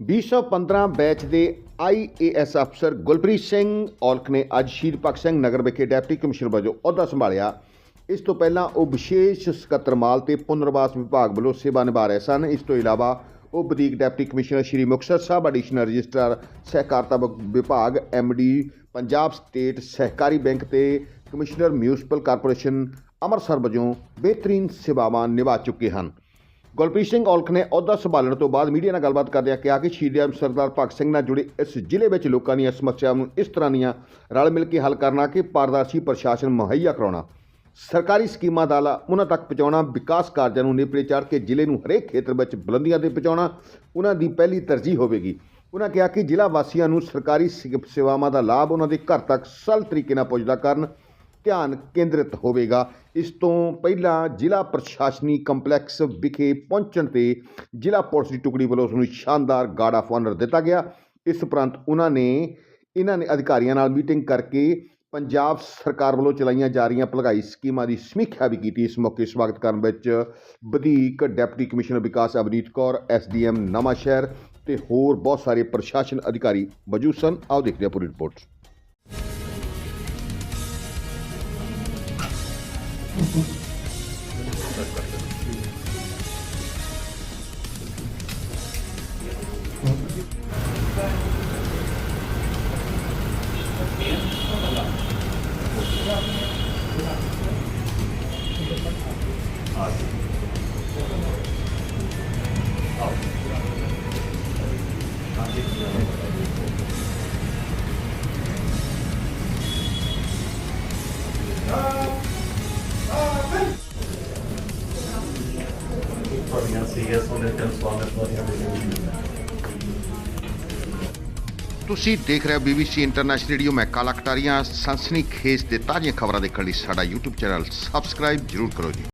215 batch ਦੇ IAS ਅਫਸਰ ਗੁਲਪ੍ਰੀਤ ਸਿੰਘ ਔਲਖ ਨੇ ਅੱਜ ਸ਼ਹੀਦ ਭਗਤ ਸਿੰਘ ਨਗਰ ਵਿਖੇ ਡਿਪਟੀ ਕਮਿਸ਼ਨਰ ਵਜੋਂ ਅਹੁਦਾ ਸੰਭਾਲਿਆ। ਇਸ ਤੋਂ ਪਹਿਲਾਂ ਉਹ ਵਿਸ਼ੇਸ਼ ਸਕੱਤਰ ਮਾਲ ਤੇ ਪੁਨਰਵਾਸ ਵਿਭਾਗ ਵੱਲੋਂ ਸੇਵਾ ਨਿਭਾ ਰਹੇ ਸਨ। ਇਸ ਤੋਂ ਇਲਾਵਾ ਉਹ ਵਧੀਕ deputy commissioner Shri Muktsar Sahib additional registrar ਸਹਿਕਾਰਤਾ ਵਿ- ਵਿਭਾਗ ਐਮਡੀ ਪੰਜਾਬ ਸਟੇਟ ਸਹਿਕਾਰੀ ਬੈਂਕ ਤੇ ਕਮਿਸ਼ਨਰ ਮਿਊਨਿਸਪਲ ਕਾਰਪੋਰੇਸ਼ਨ ਅੰਮ੍ਰਿਤਸਰ ਵਜੋਂ ਬਿਹਤਰੀਨ ਸੇਵਾਵਾਂ ਨਿਭਾ ਚੁੱਕੇ ਹਨ। ਗੁਰਪ੍ਰੀਤ ਸਿੰਘ ਔਲਖ ਨੇ ਅਹੁਦਾ ਸੰਭਾਲਣ ਤੋਂ ਬਾਅਦ ਮੀਡੀਆ ਨਾਲ ਗੱਲਬਾਤ ਕਰਦਿਆਂ ਕਿਹਾ ਕਿ ਸ਼ਹੀਦ ਆਜ਼ਮ ਸਰਦਾਰ ਭਗਤ ਸਿੰਘ ਨਾਲ ਜੁੜੇ ਇਸ ਜ਼ਿਲ੍ਹੇ ਵਿੱਚ ਲੋਕਾਂ ਦੀਆਂ ਸਮੱਸਿਆਵਾਂ ਨੂੰ ਇਸ ਤਰ੍ਹਾਂ ਦੀਆਂ ਰਲ ਮਿਲ ਕੇ ਹੱਲ ਕਰਨਾ ਕਿ ਪਾਰਦਰਸ਼ੀ ਪ੍ਰਸ਼ਾਸਨ ਮੁਹੱਈਆ ਕਰਾਉਣਾ। ਸਰਕਾਰੀ ਸਕੀਮਾਂ ਦਾ ਲਾ ਉਹਨਾਂ ਤੱਕ ਪਹੁੰਚਾਉਣਾ, ਵਿਕਾਸ ਕਾਰਜਾਂ ਨੂੰ ਨੇਪਰੇ ਚਾੜ ਕੇ ਜ਼ਿਲ੍ਹੇ ਨੂੰ ਹਰੇਕ ਖੇਤਰ ਵਿੱਚ ਬੁਲੰਦੀਆਂ ਤੇ ਪਹੁੰਚਾਉਣਾ, ਉਹਨਾਂ ਦੀ ਪਹਿਲੀ ਤਰਜੀਹ ਹੋਵੇਗੀ। ਉਹਨਾਂ ਕਿਹਾ ਕਿ ਜ਼ਿਲ੍ਹਾ ਵਾਸੀਆਂ ਨੂੰ ਸਰਕਾਰੀ ਸੇ- ਸੇਵਾਵਾਂ ਦਾ ਲਾਭ ਉਹਨਾਂ ਦੇ ਘਰ ਤੱਕ ਸਰਲ ਤਰੀਕੇ ਨਾਲ ਪਹੁੰਚਦਾ ਕਰਨ ਧਿਆਨ ਕੇਂਦਰਿਤ ਹੋਵੇਗਾ। ਇਸ ਤੋਂ ਪਹਿਲਾਂ ਜ਼ਿਲ੍ਹਾ ਪ੍ਰਸ਼ਾਸਨੀ ਕੰਪਲੈਕਸ ਵਿਖੇ ਪਹੁੰਚਣ ਤੇ ਜ਼ਿਲ੍ਹਾ ਪੁਲਿਸ ਦੀ ਟੁਕੜੀ ਵੱਲੋਂ ਉਸ ਨੂੰ ਸ਼ਾਨਦਾਰ ਗਾਰਡ ਆਫ ਆਨਰ ਦਿੱਤਾ ਗਿਆ। ਇਸ ਉਪਰੰਤ ਉਹਨਾਂ ਨੇ ਇਹਨਾਂ ਨੇ ਅਧਿਕਾਰੀਆਂ ਨਾਲ ਮੀਟਿੰਗ ਕਰਕੇ ਪੰਜਾਬ ਸਰਕਾਰ ਵੱਲੋਂ ਚਲਾਈਆਂ ਜਾ ਰਹੀਆਂ ਭਲਾਈ ਸਕੀਮਾਂ ਦੀ ਸਮੀਖਿਆ ਵੀ ਕੀਤੀ। ਇਸ ਮੌਕੇ ਸਵਾਗਤ ਕਰਨ ਵਿੱਚ ਵਧੀਕ ਡਿਪਟੀ ਕਮਿਸ਼ਨਰ ਵਿਕਾਸ Avneet Kaur, S D M Nawanshahr ਤੇ ਹੋਰ ਬਹੁਤ ਸਾਰੇ ਪ੍ਰਸ਼ਾਸਨ ਅਧਿਕਾਰੀ ਮੌਜੂਦ ਸਨ। ਆਓ ਦੇਖਦੇ ਹਾਂ ਪੂਰੀ report. Provavelmente ia só metendo só na planilha. ਤੁਸੀਂ ਦੇਖ ਰਹੇ ਹੋ BBC ਇੰਟਰਨੈਸ਼ਨਲ ਰੇਡੀਓ ਮੈਂ ਕਾਲਾ ਕਟਾਰੀਆਂ। ਸਨਸਨੀ ਖੇਸ ਦੇ ਤਾਜ਼ੀਆਂ ਖਬਰਾਂ ਦੇਖਣ ਲਈ ਸਾਡਾ YouTube ਚੈਨਲ ਸਬਸਕ੍ਰਾਈਬ ਜਰੂਰ ਕਰੋ ਜੀ।